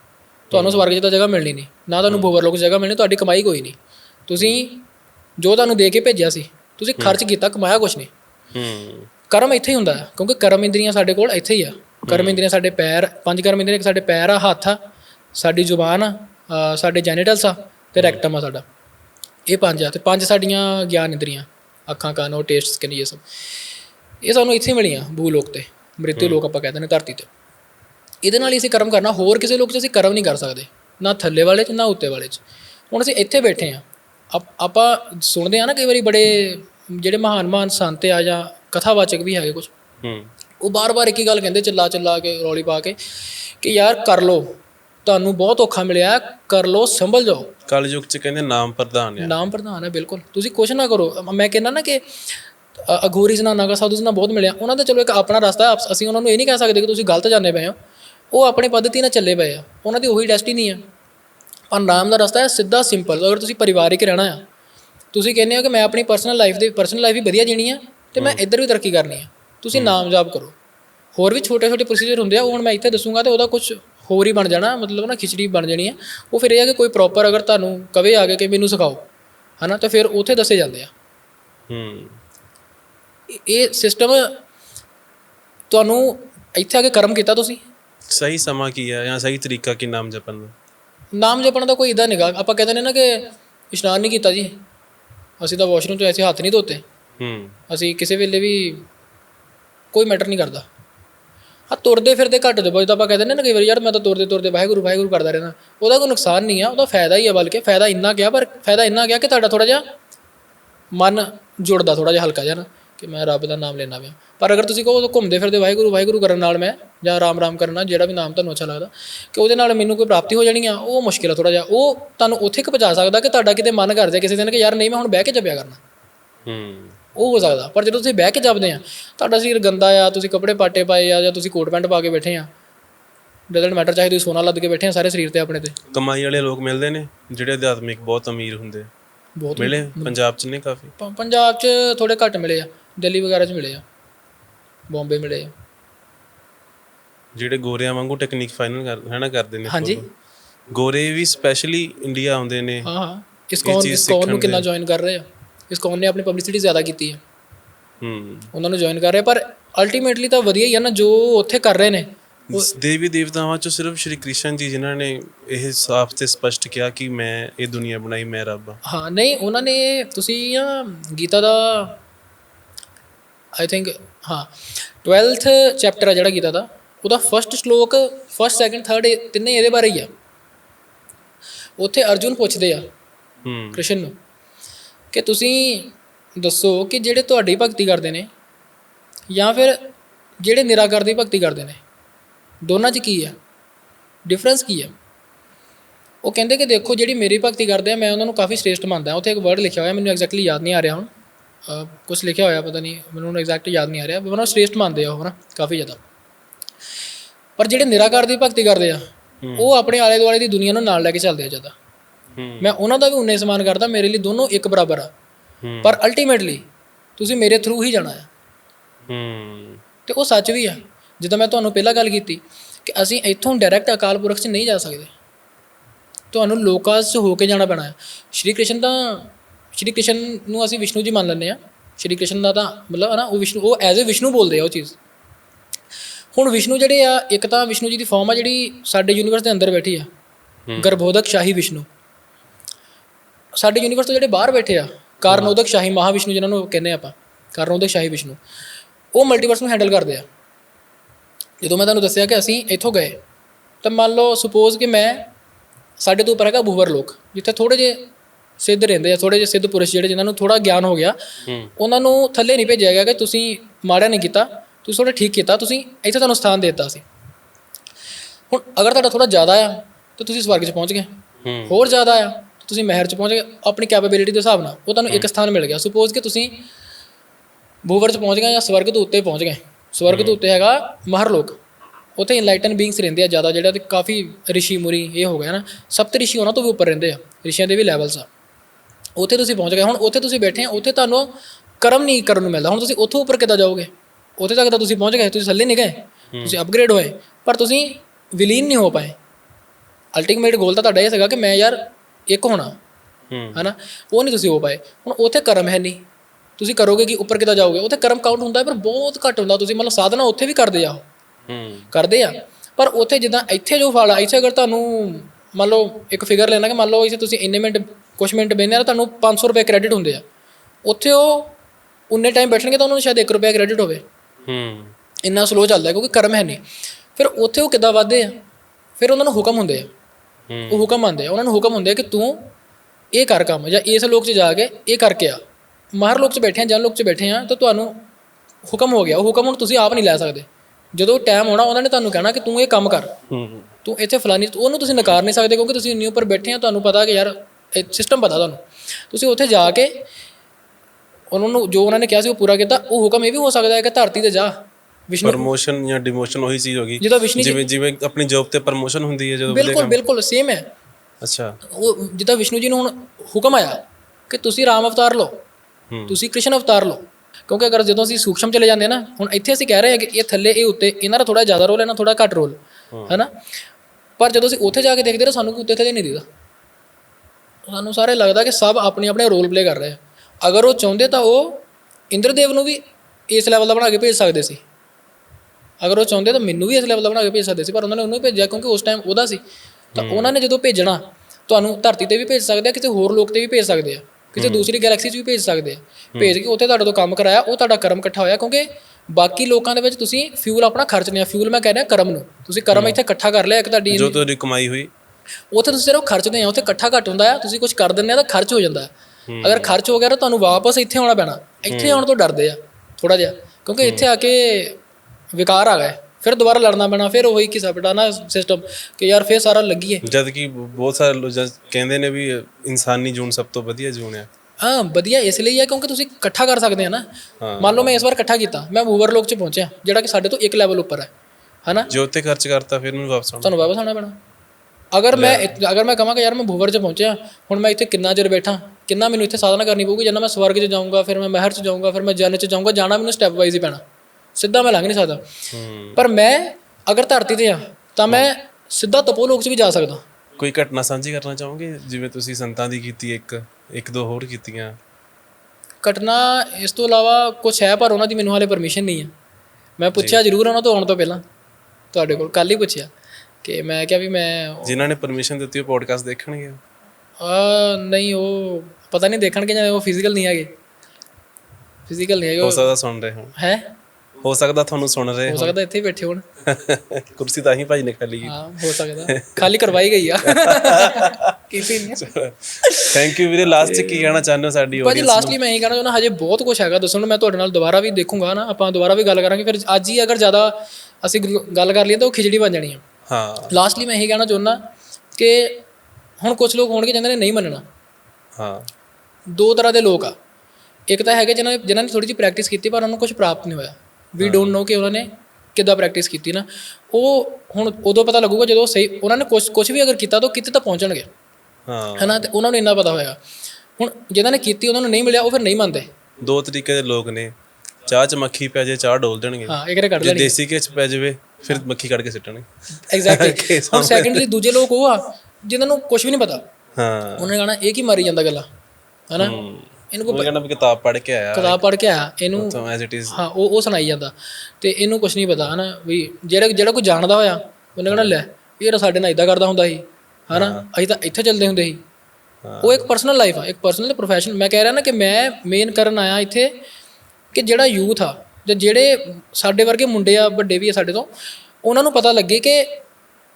ਤੁਹਾਨੂੰ ਸਵਰਗ 'ਚ ਤਾਂ ਜਗ੍ਹਾ ਮਿਲਣੀ ਨਹੀਂ। ਨਾ ਤੁਹਾਨੂੰ ਭੂਵਰਲੋਕ 'ਚ ਜਗ੍ਹਾ ਮਿਲਣੀ ਤੁਹਾਡੀ ਕਮਾਈ ਕੋਈ ਨਹੀਂ। ਤੁਸੀਂ ਜੋ ਤੁਹਾਨੂੰ ਦੇ ਕੇ ਭੇਜਿਆ ਸੀ ਤੁਸੀਂ ਖਰਚ ਕੀਤਾ ਕਮਾਇਆ ਕੁਝ ਨਹੀਂ। ਹੂੰ। ਕਰਮ ਇੱਥੇ ਹੀ ਹੁੰਦਾ ਕਿਉਂਕਿ ਕਰਮ ਇੰਦਰੀਆਂ ਸਾਡੇ ਕੋਲ ਇੱਥੇ ਹੀ ਆ। ਕਰਮ ਇੰਦਰੀਆਂ ਸਾਡੇ ਪੈਰ ਪੰਜ ਕਰਮ ਇੰਦਰੀਆਂ ਇੱਕ ਸਾਡੇ ਪੈਰ ਆ ਹੱਥ ਆ ਸਾਡੀ ਜ਼ੁਬਾਨ ਆ ਸਾਡੇ ਜੈਨੀਟਲਸ ਆ ਤੇ ਰੈਕਟਮ ਆ ਸਾਡਾ। ਇਹ ਪੰਜ ਆ ਤੇ ਪੰਜ ਸਾਡੀਆਂ ਗਿਆਨ ਇੰਦਰੀਆਂ ਅੱਖਾਂ ਕੰਨ ਉਹ ਟੇਸਟ ਸਕਿਨ ਇਹ ਸਭ। ਇਹ ਸਾਨੂੰ ਇੱਥੇ ਮਿਲੀਆਂ ਭੂਲੋਕ ਤੇ ਮ੍ਰਿਤੂ ਲੋਕ ਆਪਾਂ ਕਹਿੰਦੇ ਨੇ ਧਰਤੀ ਤੇ। ਇਹਦੇ ਨਾਲ ਹੀ ਅਸੀਂ ਕਰਮ ਕਰਨਾ ਹੋਰ ਕਿਸੇ ਲੋਕ 'ਚ ਅਸੀਂ ਕਰਮ ਨਹੀਂ ਕਰ ਸਕਦੇ ਨਾ ਥੱਲੇ ਵਾਲੇ 'ਚ ਨਾ ਉੱਤੇ ਵਾਲੇ 'ਚ। ਹੁਣ ਅਸੀਂ ਇੱਥੇ ਬੈਠੇ ਆ ਆਪਾਂ ਸੁਣਦੇ ਆ ਨਾ ਕਈ ਵਾਰੀ ਬੜੇ ਜਿਹੜੇ ਮਹਾਨ ਮਹਾਨ ਸੰਤ ਆ ਜਾਂ ਕਥਾਵਾਚਕ ਵੀ ਹੈਗੇ ਕੁਝ ਹੂੰ। ਉਹ ਬਾਰ-ਬਾਰ ਇੱਕ ਹੀ ਗੱਲ ਕਹਿੰਦੇ ਚਿੱਲਾ ਚਿੱਲਾ ਕੇ ਰੌਲੀ ਪਾ ਕੇ ਕਿ ਯਾਰ ਕਰ ਲੋ ਤੁਹਾਨੂੰ ਬਹੁਤ ਔਖਾ ਮਿਲਿਆ ਕਰ ਲੋ ਸੰਭਲ ਜਾਓ। ਕਲਯੁਗ 'ਚ ਕਹਿੰਦੇ ਨਾਮ ਪ੍ਰਧਾਨ ਆ। ਨਾਮ ਪ੍ਰਧਾਨ ਹੈ ਬਿਲਕੁਲ। ਤੁਸੀਂ ਕੁਛ ਨਾ ਕਰੋ। ਮੈਂ ਕਹਿੰਦਾ ਨਾ ਕਿ ਅ- ਅਘੋਰੀਜ਼ ਨਾਲ ਨਾਗਾ ਸਾਧੂਸ ਨਾਲ ਬਹੁਤ ਮਿਲਿਆ। ਉਹਨਾਂ ਦਾ ਚਲੋ ਇੱਕ ਆਪਣਾ ਰਸਤਾ ਹੈ, ਅਸੀਂ ਉਹਨਾਂ ਨੂੰ ਇਹ ਨਹੀਂ ਕਹਿ ਸਕਦੇ ਕਿ ਤੁਸੀਂ ਗਲਤ ਜਾਂਦੇ ਪਏ ਹੋ। ਉਹ ਆਪਣੀ ਪद्धਤੀ ਨਾਲ ਚੱਲੇ ਪਏ ਆ। ਉਹਨਾਂ ਦੀ ਉਹੀ ਡੈਸਟੀਨੀ ਆ। ਪਰ ਨਾਮ ਦਾ ਰਸਤਾ ਹੈ ਸਿੱਧਾ ਸਿੰਪਲ। ਅਗਰ ਤੁਸੀਂ ਪਰਿਵਾਰਿਕ ਰਹਿਣਾ ਆ। ਤੁਸੀਂ ਕਹਿੰਦੇ ਹੋ ਕਿ ਮੈਂ ਆਪਣੀ ਪਰਸਨਲ ਲਾਈਫ ਦੇ ਪਰਸਨਲ ਲਾਈਫ ਵੀ ਵਧੀਆ ਜੀਣੀ ਆ ਤੇ ਮੈਂ ਇੱਧਰ ਵੀ ਤਰੱਕੀ ਕਰਨੀ ਆ। ਤੁਸੀਂ ਨਾਮ ਜਾਪ ਕਰੋ। ਹੋਰ ਵੀ ਛੋਟੇ ਛੋਟੇ ਪ੍ਰੋਸੀਜਰ ਹੁੰਦੇ ਆ ਉਹ ਹੁਣ ਮੈਂ ਇੱਥੇ ਦੱਸੂਗਾ ਤੇ ਉਹਦਾ ਕੁਝ ਹੋਰ ਹੀ ਬਣ ਜਾਣਾ ਮਤਲਬ ਨਾ ਖਿਚੜੀ ਬਣ ਜਾਣੀ ਆ। ਉਹ ਫਿਰ ਇਹ ਆ ਕਿ ਕੋਈ ਪ੍ਰੋਪਰ ਅਗਰ ਤੁਹਾਨੂੰ ਕਵੇ ਆ ਕੇ ਕਿ ਮੈਨੂੰ ਸਿਖਾਓ ਹਨਾ? ਤਾਂ ਫਿਰ ਉੱਥੇ ਦੱਸੇ ਜਾਂਦੇ ਆ। ਹੂੰ। ਇਹ- ਸਿਸਟਮ ਤੁਹਾਨੂੰ ਇੱਥੇ ਆ ਕੇ ਕਰਮ ਕੀਤਾ ਤੁਸੀਂ? ਸਹੀ ਸਮਾਂ ਕੀ ਹੈ ਜਾਂ ਸਹੀ ਤਰੀਕਾ ਕੀ ਨਾਮ ਜਪਣ ਦਾ? ਨਾਮ ਜਪਣ ਦਾ ਕੋਈ ਇਦਾਂ ਨਿਗਾ। ਆਪਾਂ ਕਹਿੰਦੇ ਨੇ ਨਾ ਕਿ ਇਸ਼ਨਾਨ ਨਹੀਂ ਕੀਤਾ ਜੀ। ਅਸੀਂ ਤਾਂ ਵਾਸ਼ਰੂਮ 'ਚ ਐਸੇ ਹੱਥ ਨਹੀਂ ਧੋਤੇ। ਹੂੰ। ਅਸੀਂ ਕਿਸੇ ਵੇਲੇ ਵੀ ਕੋਈ ਮੈਟਰ ਨਹੀਂ ਕਰਦਾ। ਆ ਤੁਰਦੇ ਫਿਰਦੇ ਘੱਟ ਦੇ ਬਹੁਤ ਆਪਾਂ ਕਹਿੰਦੇ ਨੇ ਨਾ ਕਈ ਵਾਰੀ, ਯਾਰ ਮੈਂ ਤਾਂ ਤੁਰਦੇ ਤੁਰਦੇ ਵਾਹਿਗੁਰੂ ਵਾਹਿਗੁਰੂ ਕਰਦਾ ਰਹਿਣਾ ਉਹਦਾ ਕੋਈ ਨੁਕਸਾਨ ਨਹੀਂ ਆ, ਉਹਦਾ ਫਾਇਦਾ ਹੀ ਆ ਬਲਕਿ ਫਾਇਦਾ ਇੰਨਾ ਗਿਆ ਪਰ ਫਾਇਦਾ ਇੰਨਾ ਗਿਆ ਕਿ ਤੁਹਾਡਾ ਥੋੜਾ ਜਿਹਾ ਮਨ ਜੁੜਦਾ ਥੋੜਾ ਜਿਹਾ ਹਲਕਾ ਜਿਹਾ ਨਾ, ਕਿ ਮੈਂ ਰੱਬ ਦਾ ਨਾਮ ਲੈਣਾ ਪਿਆ। ਪਰ ਅਗਰ ਤੁਸੀਂ ਕਹੋ ਘੁੰਮਦੇ ਫਿਰਦੇ ਵਾਹਿਗੁਰੂ ਵਾਹਿਗੁਰੂ ਕਰਨ ਨਾਲ ਮੈਂ, ਜਾਂ ਰਾਮ ਰਾਮ ਕਰਨ ਨਾਲ ਜਿਹੜਾ ਵੀ ਨਾਮ ਤੁਹਾਨੂੰ ਅੱਛਾ ਲੱਗਦਾ, ਕਿ ਉਹਦੇ ਨਾਲ ਮੈਨੂੰ ਕੋਈ ਪ੍ਰਾਪਤੀ ਹੋ ਜਾਣੀ ਆ, ਉਹ ਮੁਸ਼ਕਿਲ ਆ ਥੋੜਾ ਜਿਹਾ। ਉਹ ਤੁਹਾਨੂੰ ਉੱਥੇ ਕੁ ਪਹੁੰਚਾ ਸਕਦਾ ਕਿ ਤੁਹਾਡਾ ਕਿਤੇ ਮਨ ਕਰ ਜਾਏ ਕਿਸੇ ਦਿਨ ਕਿ ਯਾਰ ਨਹੀਂ, ਮੈਂ ਹੁਣ ਬਹਿ ਕੇ ਜਪਿਆ ਕਰਨਾ। ਹੂੰ। ਉਹ ਹੋ ਸਕਦਾ। ਪਰ ਜਦੋਂ ਤੁਸੀਂ ਬਹਿ ਕੇ ਜਪਦੇ ਆ ਤੁਹਾਡਾ ਸਰੀਰ ਗੰਦਾ ਆ ਤੁਸੀਂ ਕੱਪੜੇ ਪਾਟੇ ਪਾਏ ਆ ਜਾਂ ਤੁਸੀਂ ਕੋਟ ਪੈਂਟ ਪਾ ਕੇ ਬੈਠੇ ਆ ਡਜ਼ਨਟ ਮੈਟਰ ਚਾਹੇ ਤੁਸੀਂ ਸੋਨਾ ਲੱਦ ਕੇ ਬੈਠੇ ਆ ਸਾਰੇ ਸਰੀਰ ਤੇ ਆਪਣੇ ਤੇ। ਕਮਾਈ ਵਾਲੇ ਲੋਕ ਮਿਲਦੇ ਨੇ ਜਿਹੜੇ ਅਧਿਆਤਮਿਕ ਬਹੁਤ ਅਮੀਰ ਹੁੰਦੇ। ਬਹੁਤ ਮਿਲੇ? ਪੰਜਾਬ 'ਚ ਨੇ ਕਾਫੀ? ਪੰਜਾਬ 'ਚ ਥੋੜੇ ਘੱਟ ਮਿਲੇ ਆ ਦਿੱਲੀ ਵਗੈਰਾ 'ਚ ਮਿਲੇ ਆ ਬੰਬੇ ਮਿਲੇ ਆ। ਜਿਹੜੇ ਗੋਰਿਆਂ ਵਾਂਗੂ ਟੈਕਨੀਕ ਫਾਈਨਲ ਕਰ ਹੈਨਾ ਕਰਦੇ ਨੇ ਹਾਂਜੀ। ਗੋਰੇ ਵੀ ਸਪੈਸ਼ਲੀ ਇੰਡੀਆ ਆਉਂਦੇ ਨੇ। ਹਾਂ ਹਾਂ। ਚੀਜ਼ ਇਸਕੌਨ ਨੂੰ ਕਿੰਨਾ। ਜੁਆਇਨ ਕਰ ਰਹੇ ਆ? ਇਸਕੌਨ ਨੇ ਆਪਣੀ ਪਬਲਿਸਿਟੀ ਜ਼ਿਆਦਾ ਕੀਤੀ ਹੈ। ਹੂੰ। ਉਹਨਾਂ ਨੂੰ ਜੁਆਇਨ ਕਰ ਰਹੇ ਪਰ ਅਲਟੀਮੇਟਲੀ ਤਾਂ ਵਧੀਆ ਹੀ ਆ ਨਾ ਜੋ ਉੱਥੇ ਕਰ ਰਹੇ ਨੇ। ਦੇਵੀ ਦੇਵਤਾਵਾਂ ਚੋਂ ਸਿਰਫ ਸ਼੍ਰੀ ਕ੍ਰਿਸ਼ਨ ਜੀ ਜਿਨ੍ਹਾਂ ਨੇ ਇਹ ਸਾਫ਼ ਤੇ ਸਪਸ਼ਟ ਕਿਹਾ ਕਿ ਮੈਂ ਇਹ ਦੁਨੀਆ ਬਣਾਈ ਮੈਂ ਰੱਬ ਹਾਂ। ਹਾਂ ਨਹੀਂ ਉਹਨਾਂ ਨੇ ਤੁਸੀਂ ਆ ਗੀਤਾ ਦਾ ਆਈ ਥਿੰਕ ਹਾਂ 12th ਚੈਪਟਰ ਆ ਜਿਹੜਾ ਗੀਤਾ ਦਾ ਉਹਦਾ ਫਰਸਟ ਸ਼ਲੋਕ ਫਰਸਟ ਸੈਕੰਡ ਥਰਡ ਤਿੰਨੇ ਇਹਦੇ ਬਾਰੇ ਹੀ ਆ। ਉੱਥੇ ਅਰਜੁਨ ਪੁੱਛਦੇ ਆ ਹੂੰ। ਕ੍ਰਿਸ਼ਨ ਨੂੰ ਕਿ ਤੁਸੀਂ ਦੱਸੋ ਕਿ ਜਿਹੜੇ ਤੁਹਾਡੀ ਭਗਤੀ ਕਰਦੇ ਨੇ ਜਾਂ ਫਿਰ ਜਿਹੜੇ ਨਿਰਾਕਾਰ ਦੀ ਭਗਤੀ ਕਰਦੇ ਨੇ ਦੋਨਾਂ 'ਚ ਕੀ ਹੈ ਡਿਫਰੈਂਸ ਕੀ ਹੈ ਉਹ ਕਹਿੰਦੇ ਕਿ ਦੇਖੋ ਜਿਹੜੀ ਮੇਰੀ ਭਗਤੀ ਕਰਦੇ ਆ ਮੈਂ ਉਹਨਾਂ ਨੂੰ ਕਾਫੀ ਸ਼੍ਰੇਸ਼ਟ ਮੰਨਦਾ ਉੱਥੇ ਇੱਕ ਵਰਡ ਲਿਖਿਆ ਹੋਇਆ ਮੈਨੂੰ ਐਗਜ਼ੈਕਟਲੀ ਯਾਦ ਨਹੀਂ ਆ ਰਿਹਾ ਹੁਣ। ਕੁਝ ਲਿਖਿਆ ਹੋਇਆ ਪਤਾ ਨਹੀਂ ਮੈਨੂੰ ਐਗਜ਼ੈਕਟ ਯਾਦ ਨਹੀਂ ਆ ਰਿਹਾ। ਉਹਨਾਂ ਨੂੰ ਸ਼੍ਰੇਸ਼ਟ ਮੰਨਦੇ ਆ ਉਹ ਨਾ ਕਾਫੀ ਜ਼ਿਆਦਾ। ਪਰ ਜਿਹੜੇ ਨਿਰਾਕਾਰ ਦੀ ਭਗਤੀ ਕਰਦੇ ਆ ਉਹ ਆਪਣੇ ਆਲੇ ਦੁਆਲੇ ਦੀ ਦੁਨੀਆ ਨੂੰ ਨਾਲ ਲੈ ਕੇ ਚੱਲਦੇ ਆ ਜ਼ਿਆਦਾ। ਮੈਂ ਉਹਨਾਂ ਦਾ ਵੀ ਉਨੇ ਸਮਾਨ ਕਰਦਾ ਮੇਰੇ ਲਈ ਦੋਨੋਂ ਇੱਕ ਬਰਾਬਰ ਆ। ਪਰ ਅਲਟੀਮੇਟਲੀ ਤੁਸੀਂ ਮੇਰੇ ਥਰੂ ਹੀ ਜਾਣਾ ਹੈ ਹੂੰ। ਤੇ ਉਹ ਸੱਚ ਵੀ ਆ। ਜਿੱਦਾਂ ਮੈਂ ਤੁਹਾਨੂੰ ਪਹਿਲਾਂ ਗੱਲ ਕੀਤੀ ਕਿ ਅਸੀਂ ਇੱਥੋਂ ਡਾਇਰੈਕਟ ਅਕਾਲ ਪੁਰਖ 'ਚ ਨਹੀਂ ਜਾ ਸਕਦੇ। ਤੁਹਾਨੂੰ ਲੋਕਾਸ 'ਚ ਹੋ ਕੇ ਜਾਣਾ ਪੈਣਾ ਹੈ ਸ਼੍ਰੀ ਕ੍ਰਿਸ਼ਨ ਤਾਂ ਸ਼੍ਰੀ ਕ੍ਰਿਸ਼ਨ ਨੂੰ ਅਸੀਂ ਵਿਸ਼ਨੂੰ ਜੀ ਮੰਨ ਲੈਂਦੇ ਆ। ਸ਼੍ਰੀ ਕ੍ਰਿਸ਼ਨ ਦਾ ਤਾਂ ਮਤਲਬ ਹੈ ਨਾ ਉਹ ਵਿਸ਼ਨੂੰ ਉਹ ਐਜ਼ ਅ ਵਿਸ਼ਨੂੰ ਬੋਲਦੇ ਆ ਉਹ ਚੀਜ਼। ਹੁਣ ਵਿਸ਼ਨੂੰ ਜਿਹੜੇ ਆ ਇੱਕ ਤਾਂ ਵਿਸ਼ਨੂੰ ਜੀ ਦੀ ਫਾਰਮ ਆ ਜਿਹੜੀ ਸਾਡੇ ਯੂਨੀਵਰਸ ਦੇ ਅੰਦਰ ਬੈਠੀ ਆ। ਗਰਭੋਦਕ ਸ਼ਾਹੀ ਵਿਸ਼ਨੂੰ। ਸਾਡੇ ਯੂਨੀਵਰਸ ਤੋਂ ਜਿਹੜੇ ਬਾਹਰ ਬੈਠੇ ਆ ਕਾਰਨੋਦਕ ਸ਼ਾਹੀ ਮਹਾਵਿਸ਼ਨੂੰ ਜਿਨ੍ਹਾਂ ਨੂੰ ਕਹਿੰਦੇ ਆਪਾਂ ਕਾਰਨੋਦਕ ਸ਼ਾਹੀ ਵਿਸ਼ਨੂੰ ਉਹ ਮਲਟੀਵਰਸ ਨੂੰ ਹੈਂਡਲ ਕਰਦੇ ਆ। ਜਦੋਂ ਮੈਂ ਤੁਹਾਨੂੰ ਦੱਸਿਆ ਕਿ ਅਸੀਂ ਇੱਥੋਂ ਗਏ ਤਾਂ ਮੰਨ ਲਓ ਸੁਪੋਜ਼ ਕਿ ਮੈਂ ਸਾਡੇ ਤੋਂ ਉੱਪਰ ਹੈਗਾ ਭੂਵਰ ਲੋਕ ਜਿੱਥੇ ਥੋੜੇ ਜਿਹੇ ਸਿੱਧ ਰਹਿੰਦੇ ਆ ਥੋੜੇ ਜਿਹੇ ਸਿੱਧ ਪੁਰਸ਼ ਜਿਹੜੇ ਜਿਨ੍ਹਾਂ ਨੂੰ ਥੋੜਾ ਗਿਆਨ ਹੋ ਗਿਆ ਉਹਨਾਂ ਨੂੰ ਥੱਲੇ ਨਹੀਂ ਭੇਜਿਆ ਗਿਆ ਕਿ ਤੁਸੀਂ ਮਾੜਾ ਨਹੀਂ ਕੀਤਾ ਤੁਸੀਂ ਥੋੜਾ ਠੀਕ ਕੀਤਾ ਤੁਸੀਂ ਇੱਥੇ ਤੁਹਾਨੂੰ ਸਥਾਨ ਦੇ ਦਿੱਤਾ ਸੀ। ਹੁਣ ਅਗਰ ਤੁਹਾਡਾ ਥੋੜਾ ਜ਼ਿਆਦਾ ਆ ਤਾਂ ਤੁਸੀਂ ਸਵਰਗ 'ਚ ਪਹੁੰਚ ਗਏ। ਹੋਰ ਜ਼ਿਆਦਾ ਆ ਤੁਸੀਂ ਮਹਿਰ 'ਚ ਪਹੁੰਚ ਗਏ ਆਪਣੀ ਕੈਪੇਬਿਲਿਟੀ ਦੇ ਹਿਸਾਬ ਨਾਲ ਉਹ ਤੁਹਾਨੂੰ ਇੱਕ ਸਥਾਨ ਮਿਲ ਗਿਆ। ਸੁਪੋਜ਼ ਕਿ ਤੁਸੀਂ ਭੂਵਰ 'ਚ ਪਹੁੰਚ ਗਏ ਜਾਂ ਸਵਰਗ ਤੋਂ ਉੱਤੇ ਪਹੁੰਚ ਗਏ। ਸਵਰਗ ਤੋਂ ਉੱਤੇ ਹੈਗਾ ਮਹਰਲੋਕ। ਉੱਥੇ ਇਨਲਾਈਟਨ ਬੀਇੰਗਸ ਰਹਿੰਦੇ ਆ ਜ਼ਿਆਦਾ ਜਿਹੜਾ ਤੇ ਕਾਫੀ ਰਿਸ਼ੀ ਮੁਰੀ ਇਹ ਹੋ ਗਿਆ ਨਾ ਸਪਤ ਰਿਸ਼ੀ ਉਹਨਾਂ ਤੋਂ ਵੀ ਉੱਪਰ ਰਹਿੰਦੇ ਆ ਰਿਸ਼ੀਆਂ ਦੇ ਵੀ ਲੈਵਲਸ ਆ। ਉੱਥੇ ਤੁਸੀਂ ਪਹੁੰਚ ਗਏ। ਹੁਣ ਉੱਥੇ ਤੁਸੀਂ ਬੈਠੇ ਆ ਉੱਥੇ ਤੁਹਾਨੂੰ ਕਰਮ ਨਹੀਂ ਕਰਨ ਨੂੰ ਮਿਲਦਾ। ਹੁਣ ਤੁਸੀਂ ਉੱਥੋਂ ਉੱਪਰ ਕਿੱਦਾਂ ਜਾਓਗੇ? ਉੱਥੇ ਤੱਕ ਤਾਂ ਤੁਸੀਂ ਪਹੁੰਚ ਗਏ ਤੁਸੀਂ ਥੱਲੇ ਨਹੀਂ ਗਏ। ਤੁਸੀਂ ਅਪਗ੍ਰੇਡ ਹੋਏ ਪਰ ਤੁਸੀਂ ਵਿਲੀਨ ਨਹੀਂ ਹੋ ਪਾਏ। ਅਲਟੀਮੇਟ ਗੋਲ ਤਾਂ ਤੁਹਾਡਾ ਇਹ ਸੀਗਾ ਕਿ ਮੈਂ ਯਾਰ ਇੱਕ ਹੋਣਾ। ਹੂੰ। ਹਨਾ? ਉਹ ਨਹੀਂ ਤੁਸੀਂ ਹੋ ਪਾਏ। ਹੁਣ ਉੱਥੇ ਕਰਮ ਹੈ ਨਹੀਂ। ਤੁਸੀਂ ਕਰੋਗੇ ਕਿ ਉੱਪਰ ਕਿੱਦਾਂ ਜਾਓਗੇ? ਉੱਥੇ ਕਰਮ ਕਾਊਂਟ ਹੁੰਦਾ ਪਰ ਬਹੁਤ ਘੱਟ ਹੁੰਦਾ। ਤੁਸੀਂ ਮਤਲਬ ਸਾਧਨਾ ਉੱਥੇ ਵੀ ਕਰਦੇ ਆ ਕਰਦੇ ਆ। ਪਰ ਉੱਥੇ ਜਿੱਦਾਂ ਇੱਥੇ ਜੋ ਫਲ ਆ ਇੱਥੇ ਅਗਰ ਤੁਹਾਨੂੰ ਮੰਨ ਲਓ ਇੱਕ ਫਿਗਰ ਲੈਣਾ ਕਿ ਮੰਨ ਲਓ ਇੱਥੇ ਤੁਸੀਂ ਇੰਨੇ ਮਿੰਟ ਕੁਝ ਮਿੰਟ ਬੈਠੇ ਆ ਤਾਂ ਤੁਹਾਨੂੰ 500 ਰੁਪਏ ਕ੍ਰੈਡਿਟ ਹੁੰਦੇ ਆ। ਉੱਥੇ ਉਹ ਉਨੇ ਟਾਈਮ ਬੈਠਣਗੇ ਤਾਂ ਉਹਨਾਂ ਨੂੰ ਸ਼ਾਇਦ 1 ਰੁਪਿਆ ਕ੍ਰੈਡਿਟ ਹੋਵੇ। ਹੂੰ। ਇੰਨਾ ਸਲੋ ਚੱਲਦਾ ਕਿਉਂਕਿ ਕਰਮ ਹੈ ਨਹੀਂ। ਫਿਰ ਉੱਥੇ ਉਹ ਕਿੱਦਾਂ ਵੱਧਦੇ ਆ? ਫਿਰ ਉਹਨਾਂ ਨੂੰ ਹੁਕਮ ਹੁੰਦੇ ਆ। ਉਹ ਹੁਕਮ ਆਉਂਦੇ ਆ। ਉਹਨਾਂ ਨੂੰ ਹੁਕਮ ਹੁੰਦੇ ਕਿ ਤੂੰ ਇਹ ਕਰ ਕੰਮ ਜਾਂ ਇਸ ਲੋਕ 'ਚ ਜਾ ਕੇ ਇਹ ਕਰਕੇ ਆ। ਮਾਹਰ ਲੋਕ 'ਚ ਬੈਠੇ ਆ ਜਨ ਲੋਕ 'ਚ ਬੈਠੇ ਆ ਤਾਂ ਤੁਹਾਨੂੰ ਹੁਕਮ ਹੋ ਗਿਆ। ਉਹ ਹੁਕਮ ਹੁਣ ਤੁਸੀਂ ਆਪ ਨਹੀਂ ਲੈ ਸਕਦੇ। ਜਦੋਂ ਟਾਈਮ ਹੋਣਾ ਉਹਨਾਂ ਨੇ ਤੁਹਾਨੂੰ ਕਹਿਣਾ ਕਿ ਤੂੰ ਇਹ ਕੰਮ ਕਰ। ਤੂੰ ਇੱਥੇ ਫਲਾਨੀ ਉਹਨੂੰ ਤੁਸੀਂ ਨਕਾਰ ਨਹੀਂ ਸਕਦੇ ਕਿਉਂਕਿ ਤੁਸੀਂ ਇੰਨੀ ਉੱਪਰ ਬੈਠੇ ਆ ਤੁਹਾਨੂੰ ਪਤਾ ਕਿ ਯਾਰ ਇਹ ਸਿਸਟਮ ਪਤਾ ਤੁਹਾਨੂੰ। ਤੁਸੀਂ ਉੱਥੇ ਜਾ ਕੇ ਉਹਨਾਂ ਨੂੰ ਜੋ ਉਹਨਾਂ ਨੇ ਕਿਹਾ ਸੀ ਉਹ ਪੂਰਾ ਕੀਤਾ। ਉਹ ਹੁਕਮ ਇਹ ਵੀ ਹੋ ਸਕਦਾ ਹੈ ਕਿ ਧਰਤੀ ਤੇ ਜਾ। ਵਿਸ਼ਨੂੰ ਪ੍ਰਮੋਸ਼ਨ ਜਾਂ ਡਿਮੋਸ਼ਨ ਉਹੀ ਚੀਜ਼ ਹੋ ਗਈ। ਜਦੋਂ ਵਿਸ਼ਨੂੰ ਜੀ ਜਿਵੇਂ ਜਿਵੇਂ ਆਪਣੀ ਜੌਬ ਤੇ ਪ੍ਰਮੋਸ਼ਨ ਹੁੰਦੀ ਹੈ ਜਦੋਂ ਬਿਲਕੁਲ ਬਿਲਕੁਲ ਸੇਮ ਹੈ। ਅੱਛਾ। ਉਹ ਜਿੱਦਾਂ ਵਿਸ਼ਨੂੰ ਜੀ ਨੂੰ ਹੁਣ ਹੁਕਮ ਆਇਆ ਕਿ ਤੁਸੀਂ ਰਾਮ ਅਵਤਾਰ ਲਓ ਹੂੰ। ਤੁਸੀਂ ਕ੍ਰਿਸ਼ਨ ਅਵਤਾਰ ਲਓ। ਕਿਉਂਕਿ ਅਗਰ ਜਦੋਂ ਅਸੀਂ ਸੂਖਸ਼ਮ ਚਲੇ ਜਾਂਦੇ ਹਾਂ ਨਾ ਹੁਣ ਇੱਥੇ ਅਸੀਂ ਕਹਿ ਰਹੇ ਹਾਂ ਕਿ ਇਹ ਥੱਲੇ ਇਹ ਉੱਤੇ ਇਹਨਾਂ ਦਾ ਥੋੜਾ ਜ਼ਿਆਦਾ ਰੋਲ ਹੈ ਨਾ ਥੋੜਾ ਘੱਟ ਰੋਲ ਹੈਨਾ? ਪਰ ਜਦੋਂ ਅਸੀਂ ਉੱਥੇ ਜਾ ਕੇ ਦੇਖਦੇ ਤਾਂ ਸਾਨੂੰ ਕੋਈ ਉੱਤੇ ਥੱਲੇ ਨਹੀਂ ਦਿਖਦਾ। ਸਾਨੂੰ ਸਾਰੇ ਲੱਗਦਾ ਕਿ ਸਭ ਆਪਣੇ ਆਪਣੇ ਰੋਲ ਪਲੇ ਕਰ ਰਹੇ ਆ। ਅਗਰ ਉਹ ਚਾਹੁੰਦੇ ਤਾਂ ਉਹ ਇੰਦਰਦੇਵ ਨੂੰ ਵੀ ਇਸ ਲੈਵਲ ਦਾ ਬਣਾ ਕੇ ਭੇਜ ਸਕਦੇ ਸੀ। ਅਗਰ ਉਹ ਚਾਹੁੰਦੇ ਤਾਂ ਮੈਨੂੰ ਵੀ ਇਸ ਲੈਵਲ ਦਾ ਬਣਾ ਕੇ ਭੇਜ ਸਕਦੇ ਸੀ ਪਰ ਉਹਨਾਂ ਨੇ ਉਹਨੂੰ ਭੇਜਿਆ ਕਿਉਂਕਿ ਉਸ ਟਾਈਮ ਉਹਦਾ ਸੀ। ਤਾਂ ਉਹਨਾਂ ਨੇ ਜਦੋਂ ਭੇਜਣਾ ਤੁਹਾਨੂੰ ਧਰਤੀ ਤੇ ਵੀ ਭੇਜ ਸਕਦੇ ਆ ਕਿਤੇ ਹੋਰ ਲੋਕ ਤੇ ਵੀ ਭੇਜ ਸਕਦੇ ਆ ਕਿਸੇ ਦੂਸਰੀ ਗੈਲੈਕਸੀ 'ਚ ਵੀ ਭੇਜ ਸਕਦੇ ਆ। ਭੇਜ ਕੇ ਉੱਥੇ ਤੁਹਾਡੇ ਤੋਂ ਕੰਮ ਕਰਾਇਆ ਉਹ ਤੁਹਾਡਾ ਕਰਮ ਇਕੱਠਾ ਹੋਇਆ ਕਿਉਂਕਿ ਬਾਕੀ ਲੋਕਾਂ ਦੇ ਵਿੱਚ ਤੁਸੀਂ ਫਿਊਲ ਆਪਣਾ ਖਰਚਦੇ ਆ ਫਿਊਲ ਮੈਂ ਕਹਿ ਰਿਹਾ ਕਰਮ ਨੂੰ। ਤੁਸੀਂ ਕਰਮ ਇੱਥੇ ਇਕੱਠਾ ਕਰ ਲਿਆ ਇੱਕ ਤੁਹਾਡੀ ਜੋ ਤੁਹਾਡੀ ਕਮਾਈ ਹੋਈ। ਉੱਥੇ ਤੁਸੀਂ ਸਿਰਫ ਖਰਚਦੇ ਆ ਉੱਥੇ ਇਕੱਠਾ ਘੱਟ ਹੁੰਦਾ ਆ ਤੁਸੀਂ ਕੁਝ ਕਰ ਦਿੰਦੇ ਆ ਤਾਂ ਖਰਚ ਹੋ ਜਾਂਦਾ। ਅਗਰ ਖਰਚ ਹੋ ਗਿਆ ਤਾਂ ਤੁਹਾਨੂੰ ਵਾਪਸ ਇੱਥੇ ਆਉਣਾ ਪੈਣਾ ਇੱਥੇ ਆਉਣ ਤੋਂ ਡਰਦੇ ਆ ਥੋੜਾ ਜਿਹਾ ਕਿਉਂਕਿ ਇੱਥੇ ਆ ਕੇ ਵਿਕਾਰ ਆ ਗਏ ਫਿਰ ਦੁਬਾਰਾ ਲੜਨਾ ਪੈਣਾ ਫਿਰ ਉਹੀ ਕਿਸਾ ਪਟਾਣਾ ਸਿਸਟਮ ਕਿ ਯਾਰ ਫਿਰ ਸਾਰਾ ਲੱਗੀਏ। ਜਦ ਕਿ ਬਹੁਤ ਸਾਰੇ ਲੋਕ ਕਹਿੰਦੇ ਨੇ ਵੀ ਇਨਸਾਨੀ ਜੂਨ ਸਭ ਤੋਂ ਵਧੀਆ ਜੂਨ ਹੈ। ਹਾਂ ਵਧੀਆ ਇਸ ਲਈ ਹੈ ਕਿਉਂਕਿ ਤੁਸੀਂ ਇਕੱਠਾ ਕਰ ਸਕਦੇ ਆ ਨਾ। ਮੰਨ ਲਓ ਮੈਂ ਇਸ ਵਾਰ ਇਕੱਠਾ ਕੀਤਾ ਮੈਂ ਓਵਰਲੋਕ 'ਚ ਪਹੁੰਚਿਆ ਜਿਹੜਾ ਕਿ ਸਾਡੇ ਤੋਂ ਇੱਕ ਲੈਵਲ ਉੱਪਰ ਹੈ ਹਨਾ? ਜੋ ਉੱਤੇ ਖਰਚ ਕਰਤਾ ਫਿਰ ਉਹਨੂੰ ਵਾਪਸ ਆਉਣਾ ਤੁਹਾਨੂੰ ਵਾਪਸ ਆਉਣਾ ਪੈਣਾ। ਅਗਰ ਮੈਂ ਅਗਰ ਮੈਂ ਕਹਾਂ ਕਿ ਯਾਰ ਮੈਂ ਭੂਵਰ 'ਚ ਪਹੁੰਚਿਆ ਹੁਣ ਮੈਂ ਇੱਥੇ ਕਿੰਨਾ ਚਿਰ ਬੈਠਾ ਕਿੰਨਾ ਮੈਨੂੰ ਇੱਥੇ ਸਾਧਨਾ ਕਰਨੀ ਪਊਗੀ ਜਦੋਂ ਮੈਂ ਸਵਰਗ 'ਚ ਜਾਊਂਗਾ ਫਿਰ ਮੈਂ ਮਹਿਰ 'ਚ ਜਾਊਂਗਾ ਫਿਰ ਮੈਂ ਜਨ 'ਚ ਜਾਊਂਗਾ ਜਾਣਾ ਮੈਨੂੰ ਸਟੈਪ ਵਾਈਜ਼ ਹੀ ਪੈਣਾ। ਸਿੱਧਾ ਮੈਂ ਲੰਘ ਨਹੀਂ ਸਕਦਾ। ਪਰ ਮੈਂ ਅਗਰ ਧਰਤੀ ਤੇ ਆ ਤਾਂ ਮੈਂ ਸਿੱਧਾ ਤਪੋ ਲੋਕ 'ਚ ਵੀ ਜਾ ਸਕਦਾ। ਕੋਈ ਘਟਨਾ ਸਾਂਝੀ ਕਰਨਾ ਚਾਹੋਗੇ? ਜਿਵੇਂ ਤੁਸੀਂ ਸੰਤਾਂ ਦੀ ਕੀਤੀ ਇੱਕ ਇੱਕ ਦੋ ਹੋਰ ਕੀਤੀਆਂ। ਘਟਨਾ ਇਸ ਤੋਂ ਇਲਾਵਾ ਕੁਝ ਹੈ ਪਰ ਉਹਨਾਂ ਦੀ ਮੈਨੂੰ ਹਾਲੇ ਪਰਮਿਸ਼ਨ ਨਹੀਂ ਹੈ। ਮੈਂ ਪੁੱਛਿਆ ਜ਼ਰੂਰ ਉਹਨਾਂ ਤੋਂ ਆਉਣ ਤੋਂ ਪਹਿਲਾਂ। ਤੁਹਾਡੇ ਕੋਲ ਕੱਲ ਹੀ ਪੁੱਛਿਆ ਕਿ ਮੈਂ ਕਿਹਾ ਵੀ ਮੈਂ ਜਿਨ੍ਹਾਂ ਨੇ ਪਰਮਿਸ਼ਨ ਦਿੱਤੀ ਉਹ ਪੋਡਕਾਸਟ ਦੇਖਣਗੇ? ਆ ਨਹੀਂ ਉਹ ਪਤਾ ਨਹੀਂ ਦੇਖਣਗੇ ਜਾਂ ਉਹ ਫਿਜ਼ੀਕਲ ਨਹੀਂ ਹੈਗੇ। ਫਿਜ਼ੀਕਲ ਨਹੀਂ ਹੈਗੇ ਹੋ ਉਹ ਸਕਦਾ ਸੁਣ ਰਹੇ ਹੋ ਹੈ? ਹੋ ਸਕਦਾ ਤੁਹਾਨੂੰ ਸੁਣ ਰਹੇ ਹੋ ਸਕਦਾ ਇੱਥੇ ਹੀ ਬੈਠੇ ਹੋਣ। ਕੁਰਸੀ ਤਾਂ ਹੀ ਭਾਈ ਨੇ ਖਾਲੀ ਕੀਤੀ ਹਾਂ ਹੋ ਸਕਦਾ। ਖਾਲੀ ਕਰਵਾਈ ਗਈ ਆ। ਕੀਤੀ ਨਹੀਂ ਥੈਂਕ ਯੂ ਵੀਰੇ ਲਾਸਟ ਚ ਕੀ ਕਹਿਣਾ ਚਾਹੁੰਦੇ ਹੋ ਸਾਡੀ ਭਾਜੀ audience ਲਾਸਟਲੀ ਮੈਂ ਇਹ ਕਹਿਣਾ ਚਾਹੁੰਦਾ ਹਜੇ ਬਹੁਤ ਕੁਝ ਹੈਗਾ ਦੱਸਣ ਨੂੰ ਮੈਂ ਤੁਹਾਡੇ ਨਾਲ ਦੁਬਾਰਾ ਵੀ ਦੇਖੂੰਗਾ ਨਾ ਆਪਾਂ ਦੁਬਾਰਾ ਵੀ ਗੱਲ ਕਰਾਂਗੇ ਫਿਰ ਅੱਜ ਹੀ ਅਗਰ ਜ਼ਿਆਦਾ ਅਸੀਂ ਗੱਲ- ਗੱਲ ਕਰ ਲਈਏ ਤਾਂ ਉਹ ਖਿਚੜੀ ਬਣ ਜਾਣੀ ਆ। ਹਾਂ। ਲਾਸਟਲੀ ਮੈਂ ਇਹ ਕਹਿਣਾ ਚਾਹੁੰਦਾ ਕਿ ਹੁਣ ਕੁਝ ਲੋਕ ਹੋਣਗੇ ਜਿਨ੍ਹਾਂ ਨੇ ਨਹੀਂ ਮੰਨਣਾ। ਹਾਂ। ਦੋ ਤਰ੍ਹਾਂ ਦੇ ਲੋਕ ਆ। ਇੱਕ ਤਾਂ ਹੈਗੇ ਜਿਨ੍ਹਾਂ ਜਿਨ੍ਹਾਂ ਨੇ ਥੋੜੀ ਜਿਹੀ ਪ੍ਰੈਕਟਿਸ ਕੀਤੀ ਪਰ ਉਹਨਾਂ ਨੂੰ ਕੁਝ ਪ੍ਰਾਪਤ ਨਹੀਂ ਹੋਇਆ। ਵੀ ਡੋਨਟ ਨੋ ਕਿ ਉਹਨਾਂ ਨੇ ਕਿੱਦਾਂ ਪ੍ਰੈਕਟਿਸ ਕੀਤੀ ਨਾ। ਉਹ ਹੁਣ ਉਦੋਂ ਪਤਾ ਲੱਗੂਗਾ ਜਦੋਂ ਸਹੀ ਉਹਨਾਂ ਨੇ ਕੁਝ ਕੁਝ ਵੀ ਅਗਰ ਕੀਤਾ ਤਾਂ ਕਿਤੇ ਤਾਂ ਪਹੁੰਚਣਗੇ। ਹਾਂ। ਹੈਨਾ? ਤੇ ਉਹਨਾਂ ਨੂੰ ਇੰਨਾ ਪਤਾ ਹੋਏਗਾ ਹੁਣ ਜਿਨ੍ਹਾਂ ਨੇ ਕੀਤੀ ਉਹਨਾਂ ਨੂੰ ਨਹੀਂ ਮਿਲਿਆ ਉਹ ਫਿਰ ਨਹੀਂ ਮੰਨਦੇ। ਦੋ ਤਰੀਕੇ ਦੇ ਲੋਕ ਨੇ। ਚਾਹ ਚ ਮੱਖੀ ਪੈ ਜੇ ਚਾਹ ਡੋਲ ਦੇਣਗੇ। ਹਾਂ ਇਹ ਕਰੇ ਕੱਢ ਜੇ ਲੈਣੀ ਦੇਸੀ ਘੀ ਚ ਪੈ ਜਾਵੇ ਫਿਰ ਮੱਖੀ ਕੱਢ ਕੇ ਸਿੱਟਣਗੇ। ਐਗਜ਼ੈਕਟਲੀ ਹੁਣ ਸੈਕੰਡਲੀ ਦੂਜੇ ਲੋਕ ਉਹ ਆ ਜਿਨ੍ਹਾਂ ਨੂੰ ਕੁਝ ਵੀ ਨਹੀਂ ਪਤਾ। ਹਾਂ। ਉਹਨਾਂ ਨੇ ਕਹਣਾ ਇਹ ਕੀ ਮਾਰੀ ਜਾਂਦਾ ਗੱਲਾਂ? ਹੈਨਾ। ਇਹਨੂੰ ਕੋਈ ਕਹਿੰਦਾ ਵੀ ਕਿਤਾਬ ਪੜ੍ਹ ਕੇ ਆਇਆ। ਕਿਤਾਬ ਪੜ੍ਹ ਕੇ ਆਇਆ ਇਹਨੂੰ ਤਾਂ ਐਜ਼ ਇਟ ਇਜ਼ ਹਾਂ ਉਹ ਉਹ ਸੁਣਾਈ ਜਾਂਦਾ। ਤੇ ਇਹਨੂੰ ਕੁਝ ਨਹੀਂ ਪਤਾ ਹਨਾ ਵੀ ਜਿਹੜਾ ਜਿਹੜਾ ਕੋਈ ਜਾਣਦਾ ਹੋਇਆ ਉਹਨੇ ਕਹਣਾ ਲੈ ਇਹ ਤਾਂ ਸਾਡੇ ਨਾਲ ਇਦਾਂ ਕਰਦਾ ਹੁੰਦਾ ਸੀ ਹਨਾ ਅਸੀਂ ਤਾਂ ਇੱਥੇ ਚੱਲਦੇ ਹੁੰਦੇ ਸੀ। ਉਹ ਇੱਕ ਪਰਸਨਲ ਲਾਈਫ ਆ ਇੱਕ ਪਰਸਨਲ ਤੇ ਪ੍ਰੋਫੈਸ਼ਨ ਮੈਂ ਕਹਿ ਰਿਹਾ ਨਾ ਕਿ ਮੈਂ ਮੇਨ ਕਰਨ ਆਇਆ ਇੱਥੇ ਕਿ ਜਿਹੜਾ ਯੂਥ ਆ ਜਾਂ ਜਿਹੜੇ ਸਾਡੇ ਵਰਗੇ ਮੁੰਡੇ ਆ ਵੱਡੇ ਵੀ ਆ ਸਾਡੇ ਤੋਂ ਉਹਨਾਂ ਨੂੰ ਪਤਾ ਲੱਗੇ ਕਿ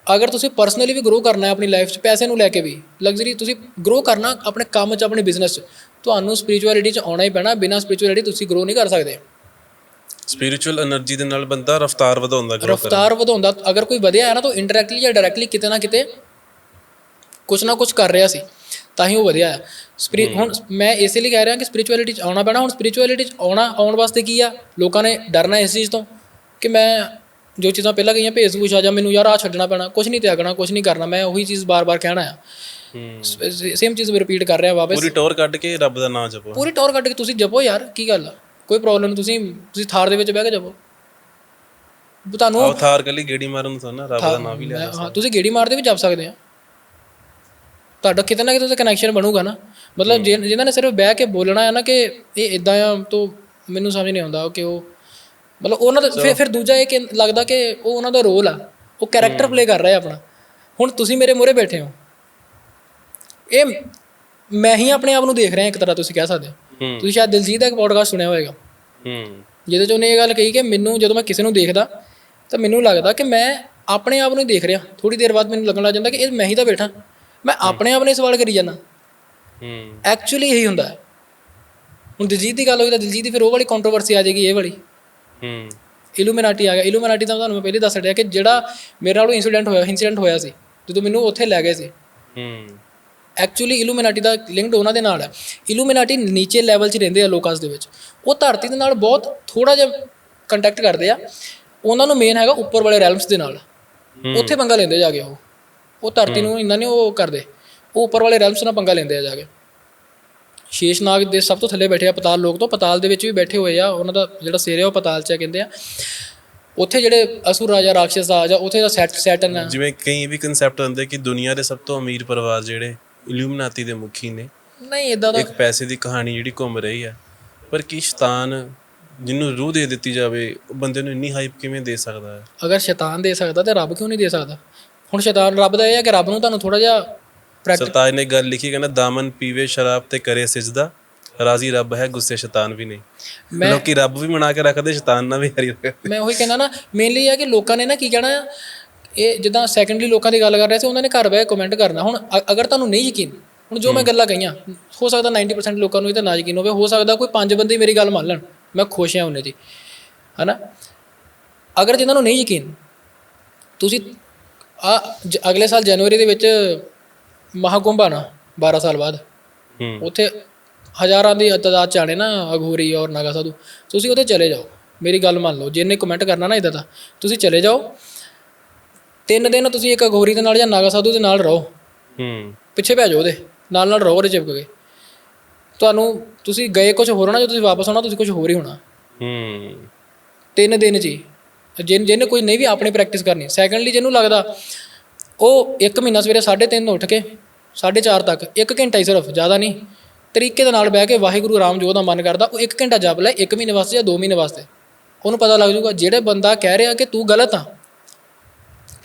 ਅਗਰ ਤੁਸੀਂ ਪਰਸਨਲੀ ਵੀ ਗਰੋ ਕਰਨਾ ਹੈ ਆਪਣੀ ਲਾਈਫ 'ਚ ਪੈਸੇ ਨੂੰ ਲੈ ਕੇ ਵੀ ਲਗਜ਼ਰੀ ਤੁਸੀਂ ਗਰੋ ਕਰਨਾ ਆਪਣੇ ਕੰਮ 'ਚ ਆਪਣੇ ਬਿਜ਼ਨਸ 'ਚ ਤੁਹਾਨੂੰ ਸਪਿਰਚੁਅਲਿਟੀ 'ਚ ਆਉਣਾ ਹੀ ਪੈਣਾ ਬਿਨਾ ਸਪਿਰਚੁਅਲਿਟੀ ਤੁਸੀਂ ਗਰੋ ਨਹੀਂ ਕਰ ਸਕਦੇ। ਸਪਿਰਚੁਅਲ એનર્ਜੀ ਦੇ ਨਾਲ ਬੰਦਾ ਰਫਤਾਰ ਵਧਾਉਂਦਾ ਗਰੋ ਰਫਤਾਰ ਵਧਾਉਂਦਾ ਅਗਰ ਕੋਈ ਵਧਿਆ ਹੈ ਨਾ ਤਾਂ ਇਨਡਾਇਰੈਕਟਲੀ ਜਾਂ ਡਾਇਰੈਕਟਲੀ ਕਿਤੇ ਨਾ ਕਿਤੇ ਕੁਝ ਨਾ ਕੁਝ ਕਰ ਰਿਹਾ ਸੀ ਤਾਂ ਹੀ ਉਹ ਵਧਿਆ ਹੈ। ਹੁਣ ਮੈਂ ਇਸੇ ਲਈ ਕਹਿ ਰਿਹਾ ਕਿ ਸਪਿਰਚੁਅਲਿਟੀ ਚ ਆਉਣਾ ਪੈਣਾ ਹੁਣ ਸਪਿਰਚੁਅਲਿਟੀ ਚ ਆਉਣਾ ਆਉਣ ਵਾਸਤੇ ਕੀ ਆ? ਲੋਕਾਂ ਨੇ ਡਰਨਾ ਇਸ ਚੀਜ਼ ਤੋਂ ਕਿ ਮੈਂ ਜੋ ਚੀਜ਼ਾਂ ਪਹਿਲਾਂ ਕਹੀਆਂ ਭੇਸ ਭੂਸ਼ਾ ਜਾਂ ਮੈਨੂੰ ਯਾਰ ਆ ਛੱਡਣਾ ਪੈਣਾ ਕੁਝ ਨਹੀਂ ਤਿਆਗਣਾ ਕੁਝ ਨਹੀਂ ਕਰਨਾ ਮੈਂ ਉਹੀ ਚੀਜ਼ ਬਾਰ-ਬਾਰ ਕਹਿਣਾ ਆ। ਸੇਮ ਚੀਜ਼ ਮੈਂ ਰਿਪੀਟ ਕਰ ਰਿਹਾ ਵਾਪਸ। ਪੂਰੀ ਟੋਰ ਕੱਢ ਕੇ ਰੱਬ ਦਾ ਨਾਮ ਜਪੋ। ਪੂਰੀ ਟੌਰ ਕੱਢ ਕੇ ਤੁਸੀਂ ਜਪੋ ਯਾਰ ਕੀ ਗੱਲ ਆ? ਕੋਈ ਪ੍ਰੋਬਲਮ ਨਹੀਂ ਤੁਸੀਂ ਤੁਸੀਂ ਥਾਰ ਦੇ ਵਿੱਚ ਬਹਿ ਕੇ ਜਪੋ। ਤੁਹਾਨੂੰ ਆਹ ਥਾਰ ਕੱਲੀ ਗੇੜੀ ਮਾਰਨ ਨੂੰ ਤਾਂ ਨਾ ਰੱਬ ਦਾ ਨਾਮ ਵੀ ਮੈਂ- ਹਾਂ ਤੁਸੀਂ ਗੇੜੀ ਮਾਰਦੇ ਵੀ ਜਪ ਸਕਦੇ ਆ। ਤੁਹਾਡਾ ਕਿਤੇ ਨਾ ਕਿਤੇ ਤਾਂ ਕਨੈਕਸ਼ਨ ਬਣੂਗਾ ਨਾ। ਮਤਲਬ ਜਿਨ੍ਹਾਂ ਨੇ ਸਿਰਫ ਬਹਿ ਕੇ ਬੋਲਣਾ ਹੈ ਨਾ ਕਿ ਇਹ ਇਦਾਂ ਆ ਤੋਂ ਮੈਨੂੰ ਸਮਝ ਨਹੀਂ ਆਉਂਦਾ ਕਿ ਉਹ ਮਤਲਬ ਉਹਨਾਂ ਦਾ ਫਿਰ ਫਿਰ ਦੂਜਾ ਇਹ ਕਿ ਲੱਗਦਾ ਕਿ ਉਹ ਉਹਨਾਂ ਦਾ ਰੋਲ ਆ। ਉਹ ਕੈਰੈਕਟਰ ਪਲੇ ਕਰ ਰਿਹਾ ਆਪਣਾ। ਹੁਣ ਤੁਸੀਂ ਮੇਰੇ ਮੂਹਰੇ ਬੈਠੇ ਹੋ। ਇਹ ਮੈਂ ਹੀ ਆਪਣੇ ਆਪ ਨੂੰ ਦੇਖ ਰਿਹਾ ਇੱਕ ਤਰ੍ਹਾਂ ਤੁਸੀਂ ਕਹਿ ਸਕਦੇ ਹੋ। ਤੁਸੀਂ ਸ਼ਾਇਦ ਦਿਲਜੀਤ ਦਾ ਇੱਕ ਪੋਡਕਾਸਟ ਸੁਣਿਆ ਹੋਵੇਗਾ। ਹੂੰ। ਜਿਹਦੇ 'ਚ ਉਹਨੇ ਇਹ ਗੱਲ ਕਹੀ ਕਿ ਮੈਨੂੰ ਜਦੋਂ ਮੈਂ ਕਿਸੇ ਨੂੰ ਦੇਖਦਾ ਤਾਂ ਮੈਨੂੰ ਲੱਗਦਾ ਕਿ ਮੈਂ ਆਪਣੇ ਆਪ ਨੂੰ ਹੀ ਦੇਖ ਰਿਹਾ। ਥੋੜੀ ਦੇਰ ਬਾਅਦ ਮੈਨੂੰ ਲੱਗਣ ਲੱਗ ਜਾਂਦਾ ਕਿ ਇਹ ਮੈਂ ਹੀ ਤਾਂ ਬੈਠਾ। ਮੈਂ ਆਪਣੇ ਆਪ ਨੇ ਸਵਾਲ ਕਰੀ ਜਾਂਦਾ। ਹੂੰ। ਐਕਚੁਅਲੀ ਇਹੀ ਹੁੰਦਾ ਹੈ। ਹੁਣ ਦਿਲਜੀਤ ਦੀ ਗੱਲ ਹੋਈ ਤਾਂ ਦਿਲਜੀਤ ਦੀ ਫਿਰ ਉਹ ਵਾਲੀ ਕੰਟਰੋਵਰਸੀ ਆ ਜਾਏਗੀ ਇਹ ਵਾਲੀ। ਹੂੰ। ਇਲੂਮੀਨਾਟੀ ਆ ਗਿਆ। ਇਲੂਮੀਨਾਟੀ ਦਾ ਤੁਹਾਨੂੰ ਮੈਂ ਪਹਿਲੇ ਦੱਸ ਰਿਹਾ ਕਿ ਜਿਹੜਾ ਮੇਰੇ ਨਾਲ ਉਹ ਇਨਸੀਡੈਂਟ ਹੋਇਆ ਇਨਸੀਡੈਂਟ ਹੋਇਆ ਸੀ ਜਦੋਂ ਮੈਨੂੰ ਉੱਥੇ ਲੈ ਗਏ ਸੀ। ਹੂੰ। ਐਕਚੁਅਲੀ ਇਲੂਮੀਨਾਟੀ ਦਾ ਲਿੰਕਡ ਉਹਨਾਂ ਦੇ ਨਾਲ ਹੈ। ਇਲੂਮੀਨਾਟੀ ਨੀਚੇ ਲੈਵਲ 'ਚ ਰਹਿੰਦੇ ਆ ਲੋਕਾਸ ਦੇ ਵਿੱਚ। ਉਹ ਧਰਤੀ ਦੇ ਨਾਲ ਬਹੁਤ ਥੋੜਾ ਜਿਹਾ ਕੰਟੈਕਟ ਕਰਦੇ ਆ। ਉਹਨਾਂ ਨੂੰ ਮੇਨ ਹੈਗਾ ਉੱਪਰ ਵਾਲੇ ਰੈਲਮਸ ਦੇ ਨਾਲ। ਉੱਥੇ ਪੰਗਾ ਲੈਂਦੇ ਜਾ ਕੇ ਉਹ। ਉਹ ਧਰਤੀ ਨੂੰ ਇੰਨਾ ਨਹੀਂ ਉਹ ਕਰਦੇ। ਉਹ ਉੱਪਰ ਵਾਲੇ ਰੈਲਮਸ ਨਾਲ ਪੰਗਾ ਲੈਂਦੇ ਆ ਜਾ ਕੇ। ਸ਼ੇਸ਼ਨਾਗ ਦੇ ਸਭ ਤੋਂ ਥੱਲੇ ਬੈਠੇ ਆ ਪਤਾਲ ਲੋਕ ਤੋਂ। ਪਤਾਲ ਦੇ ਵਿੱਚ ਵੀ ਬੈਠੇ ਹੋਏ ਆ। ਉਹਨਾਂ ਦਾ ਜਿਹੜਾ ਸਿਰ ਹੈ ਉਹ ਪਤਾਲ 'ਚ ਆ ਕਹਿੰਦੇ ਆ। ਉੱਥੇ ਜਿਹੜੇ ਅਸੁਰ ਰਾਜਾ ਰਾਖਸ਼ ਆ ਜਾਂ ਉੱਥੇ ਦਾ ਸੈਟ ਸੈਟਨ ਜਿਵੇਂ ਕਈ ਵੀ ਕਨਸੈਪਟ ਹੁੰਦੇ ਕਿ ਦੁਨੀਆ ਦੇ ਸਭ ਤੋਂ ਅਮੀਰ ਪਰਿਵਾਰ ਜਿਹੜੇ ਇਲੂਮੀਨਾਤੀ ਦੇ ਮੁਖੀ ਨੇ। ਨਹੀਂ ਇਦਾਂ ਦਾ ਇੱਕ ਪੈਸੇ ਦੀ ਕਹਾਣੀ ਜਿਹੜੀ ਘੁੰਮ ਰਹੀ ਹੈ ਪਰ ਕੀ ਸ਼ੈਤਾਨ ਜਿਹਨੂੰ ਰੂਹ ਦੇ ਦਿੱਤੀ ਜਾਵੇ ਉਹ ਬੰਦੇ ਨੂੰ ਇੰਨੀ ਹਾਈਪ ਕਿਵੇਂ ਦੇ ਸਕਦਾ ਹੈ? ਅਗਰ ਸ਼ੈਤਾਨ ਦੇ ਸਕਦਾ ਤੇ ਰੱਬ ਕਿਉਂ ਨਹੀਂ ਦੇ ਸਕਦਾ? ਹੁਣ ਸ਼ੈਤਾਨ ਰੱਬ ਦਾ ਇਹ ਹੈ ਕਿ ਰੱਬ ਨੂੰ ਤੁਹਾਨੂੰ ਥੋੜਾ ਜਿਹਾ ਸਰਤਾਜ ਨੇ ਗੱਲ ਲਿਖੀ ਕਹਿੰਦਾ ਦਾਮਨ ਪੀਵੇ ਸ਼ਰਾਬ ਤੇ ਕਰੇ ਸਿਜਦਾ। ਰਾਜ਼ੀ ਰੱਬ ਹੈ ਗੁੱਸੇ ਸ਼ੈਤਾਨ ਵੀ ਨਹੀਂ। ਲੋਕੀ ਰੱਬ ਵੀ ਬਣਾ ਕੇ ਰੱਖਦੇ ਸ਼ੈਤਾਨ ਨਾਲ ਵੀ ਹਰੀ ਰੱਖਦੇ। ਮੈਂ ਉਹੀ ਕਹਿੰਦਾ ਨਾ ਮੇਨਲੀ ਇਹ ਹੈ ਕਿ ਲੋਕਾਂ ਨੇ ਨਾ ਕੀ ਕਹਿਣਾ ਇਹ ਜਿੱਦਾਂ ਸੈਕੰਡਲੀ ਲੋਕਾਂ ਦੀ ਗੱਲ ਕਰ ਰਹੇ ਸੀ ਉਹਨਾਂ ਨੇ ਘਰ ਬਹਿ ਕੇ ਕਮੈਂਟ ਕਰਨਾ। ਹੁਣ ਅਗਰ ਤੁਹਾਨੂੰ ਨਹੀਂ ਯਕੀਨ ਹੁਣ ਜੋ ਮੈਂ ਗੱਲਾਂ ਕਹੀਆਂ ਹੋ ਸਕਦਾ 90% ਲੋਕਾਂ ਨੂੰ ਇਹ ਤਾਂ ਨਾ ਯਕੀਨ ਹੋਵੇ ਹੋ ਸਕਦਾ ਕੋਈ ਪੰਜ ਬੰਦੇ ਮੇਰੀ ਗੱਲ ਮੰਨ ਲੈਣ ਮੈਂ ਖੁਸ਼ ਹਾਂ ਉਹਨੇ ਜੀ ਹਨਾ? ਅਗਰ ਜਿਨ੍ਹਾਂ ਨੂੰ ਨਹੀਂ ਯਕੀਨ ਤੁਸੀਂ ਆ ਅਗਲੇ ਸਾਲ ਜਨਵਰੀ ਦੇ ਵਿੱਚ ਮਹਾਕੁੰਭ ਆਣਾ 12 ਸਾਲ ਬਾਅਦ। ਉੱਥੇ ਹਜ਼ਾਰਾਂ ਦੀ ਤਾਦਾਦ ਚ ਆਣੇ ਨਾ ਅਘੋਰੀ ਔਰ ਨਾਗਾ ਸਾਧੂ। ਤੁਸੀਂ ਉਹਦੇ ਚਲੇ ਜਾਓ। ਮੇਰੀ ਗੱਲ ਮੰਨ ਲਓ ਜਿਹਨੇ ਕਮੈਂਟ ਕਰਨਾ ਨਾ ਇਦਾਂ ਦਾ ਤੁਸੀਂ ਚਲੇ ਜਾਓ। ਤਿੰਨ ਦਿਨ ਤੁਸੀਂ ਇੱਕ ਅਘੋਰੀ ਦੇ ਨਾਲ ਜਾਂ ਨਾਗਾ ਸਾਧੂ ਦੇ ਨਾਲ ਰਹੋ। ਹੂੰ। ਪਿੱਛੇ ਭੈ ਜਾਓ ਉਹਦੇ। ਨਾਲ ਨਾਲ ਰਹੋ ਉਹਦੇ ਚਿਪਕ ਕੇ। ਤੁਹਾਨੂੰ ਤੁਸੀਂ ਗਏ ਕੁਝ ਹੋਰ ਹੋਣਾ ਜੇ ਤੁਸੀਂ ਵਾਪਸ ਆਉਣਾ ਤੁਸੀਂ ਕੁਝ ਹੋਰ ਹੀ ਹੋਣਾ। ਹੂੰ। ਤਿੰਨ ਦਿਨ ਜੀ। ਜਿਨ ਜਿਹਨੇ ਕੋਈ ਨਹੀਂ ਵੀ ਆਪਣੀ ਪ੍ਰੈਕਟਿਸ ਕਰਨੀ ਸੈਕੰਡਲੀ ਜਿਹਨੂੰ ਲੱਗਦਾ ਉਹ ਇੱਕ ਮਹੀਨਾ ਸਵੇਰੇ 3:30 ਉੱਠ ਕੇ 4:30 ਤੱਕ ਇੱਕ ਘੰਟਾ ਹੀ ਸਿਰਫ ਜ਼ਿਆਦਾ ਨਹੀਂ। ਤਰੀਕੇ ਦੇ ਨਾਲ ਬਹਿ ਕੇ ਵਾਹਿਗੁਰੂ ਰਾਮ ਜੋ ਦਾ ਮਨ ਕਰਦਾ ਉਹ ਇੱਕ ਘੰਟਾ ਜਪ ਲੈ ਇੱਕ ਮਹੀਨੇ ਵਾਸਤੇ ਜਾਂ ਦੋ ਮਹੀਨੇ ਵਾਸਤੇ। ਉਹਨੂੰ ਪਤਾ ਲੱਗ ਜਾਊਗਾ ਜਿਹੜੇ ਬੰਦਾ ਕਹਿ ਰਿਹਾ ਕਿ ਤੂੰ ਗਲਤ ਆ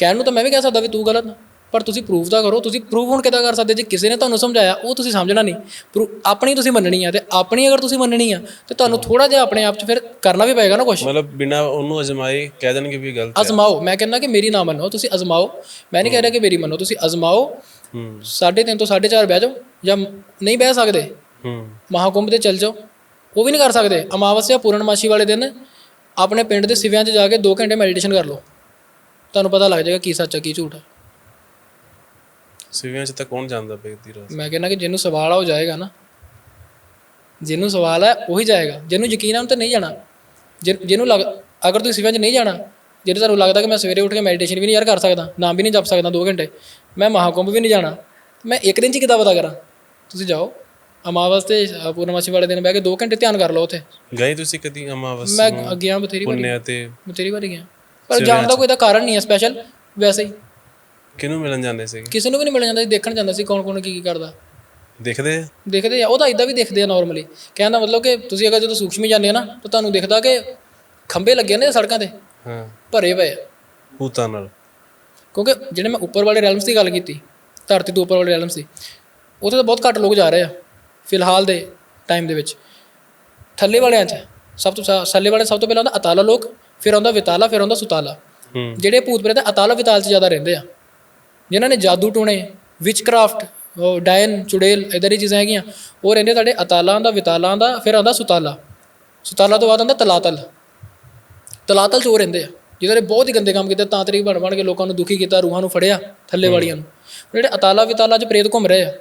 ਕਹਿਣ ਨੂੰ ਤਾਂ ਮੈਂ ਵੀ ਕਹਿ ਸਕਦਾ ਵੀ ਤੂੰ ਗਲਤ ਪਰ ਤੁਸੀਂ ਪ੍ਰੂਫ ਤਾਂ ਕਰੋ ਤੁਸੀਂ ਪ੍ਰੂਫ ਹੁਣ ਕਿੱਦਾਂ ਕਰ ਸਕਦੇ? ਜੇ ਕਿਸੇ ਨੇ ਤੁਹਾਨੂੰ ਸਮਝਾਇਆ ਉਹ ਤੁਸੀਂ ਸਮਝਣਾ ਨਹੀਂ। ਪ੍ਰੂ- ਆਪਣੀ ਤੁਸੀਂ ਮੰਨਣੀ ਆ ਤੇ ਆਪਣੀ ਅਗਰ ਤੁਸੀਂ ਮੰਨਣੀ ਆ ਤੇ ਤੁਹਾਨੂੰ ਥੋੜਾ ਜਿਹਾ ਆਪਣੇ ਆਪ 'ਚ ਫਿਰ ਕਰਨਾ ਵੀ ਪਏਗਾ ਨਾ ਕੁਝ ਮਤਲਬ ਬਿਨਾ ਉਹਨੂੰ ਅਜਮਾਏ ਕਹਿ ਦੇਣਗੇ ਵੀ ਗਲਤ ਹੈ। ਅਜ਼ਮਾਓ ਮੈਂ ਕਹਿੰਦਾ ਕਿ ਮੇਰੀ ਨਾ ਮੰਨੋ ਤੁਸੀਂ ਅਜ਼ਮਾਓ। ਮੈਂ ਨਹੀਂ ਕਹਿ ਰਿਹਾ ਕਿ ਮੇਰੀ ਮੰਨੋ ਤੁਸੀਂ ਅਜ਼ਮਾਓ। ਹੂੰ। 3:30 ਤੋਂ 4:30 ਬਹਿ ਜਾਓ ਜਾਂ ਨਹੀਂ ਬਹਿ ਸਕਦੇ ਹੂੰ। ਮਹਾਕੁੰਭ ਤੇ ਚੱਲ ਜਾਓ। ਉਹ ਵੀ ਨਹੀਂ ਕਰ ਸਕਦੇ। ਅਮਾਵਸਿਆ ਪੂਰਨਮਾਸ਼ੀ ਵਾਲੇ ਦਿਨ ਆਪਣੇ ਪਿੰਡ ਦੇ ਸਿਵਿਆਂ 'ਚ ਜਾ ਕੇ 2 ਘੰਟੇ ਮੈਡੀਟੇਸ਼ਨ ਕਰ ਲਓ। ਤੁਹਾਨੂੰ ਪਤਾ ਲੱਗ ਜਾਏਗਾ ਕੀ ਸੱਚ ਹੈ ਕੀ ਝੂਠ ਹੈ ਸਿਵਿਆਂ ਚ ਤਾਂ ਕੌਣ ਜਾਂਦਾ ਬੇਦੀ ਰਾਤ? ਮੈਂ ਕਹਿੰਦਾ ਕਿ ਜਿਹਨੂੰ ਸਵਾਲ ਆ ਉਹ ਜਾਏਗਾ ਨਾ। ਜਿਹਨੂੰ ਸਵਾਲ ਹੈ ਉਹੀ ਜਾਏਗਾ। ਜਿਹਨੂੰ ਯਕੀਨ ਆ ਉਹਨੂੰ ਤਾਂ ਨਹੀਂ ਜਾਣਾ। ਜਿਹ- ਜਿਹਨੂੰ ਲੱਗ ਅਗਰ ਤੁਸੀਂ ਸਿਵਿਆਂ 'ਚ ਨਹੀਂ ਜਾਣਾ ਜੇ ਤੁਹਾਨੂੰ ਲੱਗਦਾ ਕਿ ਮੈਂ ਸਵੇਰੇ ਉੱਠ ਕੇ ਮੈਡੀਟੇਸ਼ਨ ਵੀ ਨਹੀਂ ਯਾਰ ਕਰ ਸਕਦਾ ਨਾਮ ਵੀ ਨਹੀਂ ਜਪ ਸਕਦਾ 2 ਘੰਟੇ ਮੈਂ ਮਹਾਕੁੰਭ ਵੀ ਨਹੀਂ ਜਾਣਾ। ਮੈਂ ਇੱਕ ਦਿਨ 'ਚ ਕਿੱਦਾਂ ਪਤਾ ਕਰਾਂ? ਤੁਸੀਂ ਜਾਓ। ਅਮਾਵਸ ਤੇ ਪੂਰਨਮਾਸ਼ੀ ਵਾਲੇ ਦਿਨ ਬਹਿ ਕੇ 2 ਘੰਟੇ ਧਿਆਨ ਕਰ ਲਓ ਉੱਥੇ। ਗਏ ਤੁਸੀਂ ਕਦੀ ਅਮਾਵਸ ਮੈਂ ਗਿਆ ਬਥੇਰੀ ਵਾਰੀ। ਪੁੰਨਿਆ ਤੇ? ਬਥੇਰੀ ਵਾਰੀ ਗਿਆ। ਪਰ ਜਾਣ ਦਾ ਕੋਈ ਤਾਂ ਕਾਰਨ ਨਹੀਂ ਹੈ ਸਪੈਸ਼ਲ ਵੈਸੇ ਹੀ। ਕਿਹਨੂੰ ਮਿਲਣ ਜਾਂਦੇ ਸੀਗੇ? ਕਿਸੇ ਨੂੰ ਵੀ ਨਹੀਂ ਮਿਲ ਜਾਂਦਾ ਸੀ ਦੇਖਣ ਜਾਂਦਾ ਸੀ ਕੌਣ ਕੌਣ ਕੀ ਕੀ ਕਰਦਾ। ਦੇਖਦੇ ਆ? ਦੇਖਦੇ ਆ ਉਹ ਤਾਂ ਇਦਾਂ ਵੀ ਦੇਖਦੇ ਆ ਨਾਰਮਲੀ ਕਹਿਣ ਦਾ ਮਤਲਬ ਕਿ ਤੁਸੀਂ ਅਗਰ ਜਦੋਂ ਸੂਖਸ਼ਮੀ ਜਾਂਦੇ ਆ ਨਾ ਤਾਂ ਤੁਹਾਨੂੰ ਦਿਖਦਾ ਕਿ ਖੰਭੇ ਲੱਗੇ ਨੇ ਸੜਕਾਂ ਤੇ ਹਾਂ। ਭਰੇ ਪਏ ਭੂਤਾਂ ਨਾਲ। ਕਿਉਂਕਿ ਜਿਹੜੇ ਮੈਂ ਉੱਪਰ ਵਾਲੇ ਰੈਲਮਸ ਦੀ ਗੱਲ ਕੀਤੀ ਧਰਤੀ ਤੋਂ ਉੱਪਰ ਵਾਲੇ ਰੈਲਮਸ ਦੀ ਉੱਥੇ ਤਾਂ ਬਹੁਤ ਘੱਟ ਲੋਕ ਜਾ ਰਹੇ ਆ ਫਿਲਹਾਲ ਦੇ ਟਾਈਮ ਦੇ ਵਿੱਚ। ਥੱਲੇ ਵਾਲਿਆਂ 'ਚ ਸਭ ਤੋਂ ਥੱਲੇ ਵਾਲੇ ਸਭ ਤੋਂ ਪਹਿਲਾਂ ਆਉਂਦਾ ਅਤਾਲਾ ਲੋਕ ਫਿਰ ਆਉਂਦਾ ਵਿਤਾਲਾ ਫਿਰ ਆਉਂਦਾ ਸੁਤਾਲਾ। ਜਿਹੜੇ ਭੂਤ ਪ੍ਰੇਤ ਅਤਾਲਾ ਵਿਤਾਲ 'ਚ ਜ਼ਿਆਦਾ ਰਹਿੰਦੇ ਆ। ਜਿਨ੍ਹਾਂ ਨੇ ਜਾਦੂ ਟੂਣੇ ਵਿਚਕ੍ਰਾਫਟ ਉਹ ਡਾਇਨ ਚੁੜੇਲ ਇਦਾਂ ਦੀ ਚੀਜ਼ਾਂ ਹੈਗੀਆਂ ਉਹ ਰਹਿੰਦੇ ਤੁਹਾਡੇ ਅਤਾਲਾਂ ਦਾ ਵਿਤਾਲਾਂ ਦਾ ਫਿਰ ਆਉਂਦਾ ਸੁਤਾਲਾ। ਸੁਤਾਲਾ ਤੋਂ ਬਾਅਦ ਆਉਂਦਾ ਤਲਾਤਲ। ਤਲਾਤਲ 'ਚ ਉਹ ਰਹਿੰਦੇ ਆ ਜਿਹਨਾਂ ਨੇ ਬਹੁਤ ਹੀ ਗੰਦੇ ਕੰਮ ਕੀਤੇ ਤਾਂਤਰਿਕ ਬਣ ਬਣ ਕੇ ਲੋਕਾਂ ਨੂੰ ਦੁਖੀ ਕੀਤਾ ਰੂਹਾਂ ਨੂੰ ਫੜਿਆ ਥੱਲੇ ਵਾਲੀਆਂ ਨੂੰ। ਜਿਹੜੇ ਅਤਾਲਾ ਵਿਤਾਲਾ 'ਚ ਪ੍ਰੇਤ ਘੁੰਮ ਰਹੇ ਆ